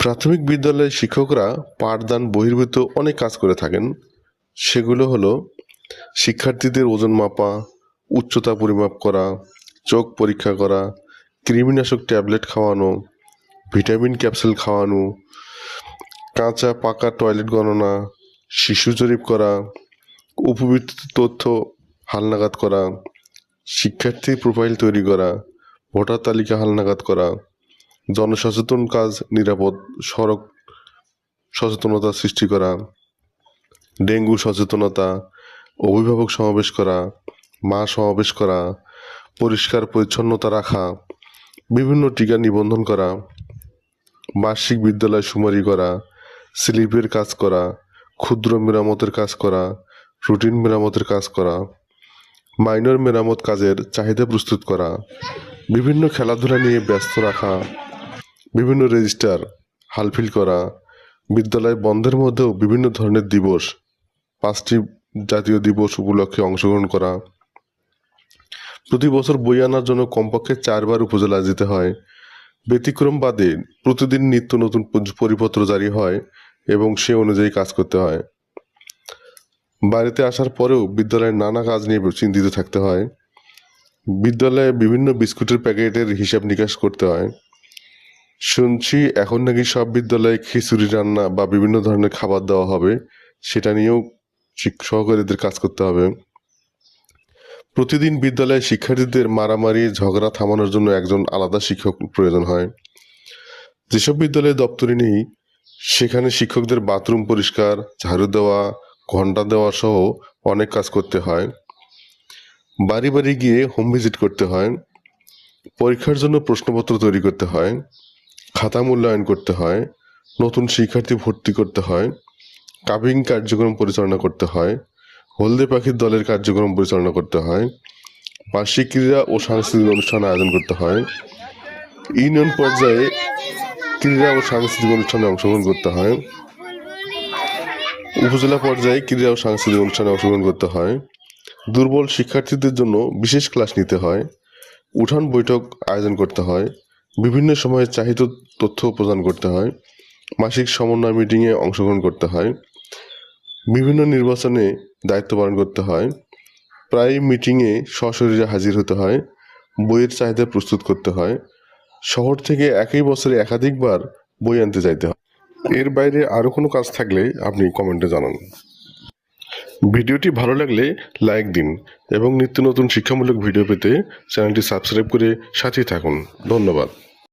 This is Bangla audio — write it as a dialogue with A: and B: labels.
A: প্রাথমিক বিদ্যালয়ের শিক্ষকরা পাঠদান বহির্ভূত অনেক কাজ করে থাকেন। সেগুলো হলো শিক্ষার্থীদের ওজন মাপা, উচ্চতা পরিমাপ করা, চোখ পরীক্ষা করা, কৃমিনাশক ট্যাবলেট খাওয়ানো, ভিটামিন ক্যাপসুল খাওয়ানো, কাঁচা পাকা টয়লেট গণনা, শিশু জরিপ করা, উপবৃত্ত তথ্য হালনাগাদ করা শিক্ষার্থী প্রোফাইল তৈরি করা, ভোটার তালিকা হালনাগাদ করা জনসচেতন কাজ, নিরাপদ সড়ক সচেতনতা সৃষ্টি করা, ডেঙ্গু সচেতনতা, অভিভাবক সমাবেশ করা, মা সমাবেশ করা, পরিষ্কার পরিচ্ছন্নতা রাখা, বিভিন্ন টিকা নিবন্ধন করা, বার্ষিক বিদ্যালয় সুমারি করা, স্লিপের কাজ করা, ক্ষুদ্র মেরামতের কাজ করা, রুটিন মেরামতের কাজ করা, মাইনর মেরামত কাজের চাহিদা প্রস্তুত করা, বিভিন্ন খেলাধুলা নিয়ে ব্যস্ত রাখা বিভিন্ন রেজিস্টার হালফিল করা, বিদ্যালয় বন্ধের মধ্যেও বিভিন্ন ধরনের দিবস, পাঁচটি জাতীয় দিবস উপলক্ষে অংশগ্রহণ করা। প্রতি বছর বই আনার জন্য কমপক্ষে চারবার উপজেলা যেতে হয়। ব্যতিক্রম বাদে প্রতিদিন নিত্য নতুন পরিপত্র জারি হয় এবং সে অনুযায়ী কাজ করতে হয়। বাড়িতে আসার পরেও বিদ্যালয়ের নানা কাজ নিয়ে চিন্তিত থাকতে হয়। বিদ্যালয়ে বিভিন্ন বিস্কুটের প্যাকেটের হিসাব নিকাশ করতে হয়। শুনছি এখন নাকি সব বিদ্যালয়ে খিচুড়ি, রান্না বা বিভিন্ন ধরনের খাবার দেওয়া হবে। সেটা নিয়েও সহকারীদের কাজ করতে হবে। প্রতিদিন বিদ্যালয়ে শিক্ষার্থীদের মারামারি, ঝগড়া থামানোর জন্য একজন আলাদা শিক্ষক প্রয়োজন হয়। যেসব বিদ্যালয়ে দপ্তরি নেই, সেখানে শিক্ষকদের বাথরুম পরিষ্কার, ঝাড়ু দেওয়া ঘণ্টা দেওয়া সহ অনেক কাজ করতে হয়। বাড়ি বাড়ি গিয়ে হোম ভিজিট করতে হয়। পরীক্ষার জন্য প্রশ্নপত্র তৈরি করতে হয়। খাতা মূল্যায়ন করতে হয়, নতুন শিক্ষার্থী ভর্তি করতে হয়, কাবিং কার্যক্রম পরিচালনা করতে হয়, হলদে পাখির দলের কার্যক্রম পরিচালনা করতে হয়, বার্ষিক ক্রীড়া ও সাংস্কৃতিক অনুষ্ঠান আয়োজন করতে হয়, ইউনিয়ন পর্যায়ে ক্রীড়া ও সাংস্কৃতিক অনুষ্ঠানে অংশগ্রহণ করতে হয়, উপজেলা পর্যায়ে ক্রীড়া ও সাংস্কৃতিক অনুষ্ঠানে অংশগ্রহণ করতে হয়, দুর্বল শিক্ষার্থীদের জন্য বিশেষ ক্লাস নিতে হয়, উঠান বৈঠক আয়োজন করতে হয় বিভিন্ন সময়ে চাহিদা তথ্য প্রদান করতে হয়, মাসিক সমন্বয় মিটিংয়ে অংশগ্রহণ করতে হয়, বিভিন্ন নির্বাচনে দায়িত্ব পালন করতে হয়, প্রায় মিটিংয়ে সশরীরে হাজির হতে হয়, বইয়ের চাহিদা প্রস্তুত করতে হয়, শহর থেকে একই বছরে একাধিকবার বই আনতে যাইতে হয়। এর বাইরে আরও কোনো কাজ থাকলে আপনি কমেন্টে জানান। ভিডিওটি ভালো লাগলে লাইক দিন এবং নিত্য নতুন শিক্ষামূলক ভিডিও পেতে চ্যানেলটি সাবস্ক্রাইব করে সাথেই থাকুন। ধন্যবাদ।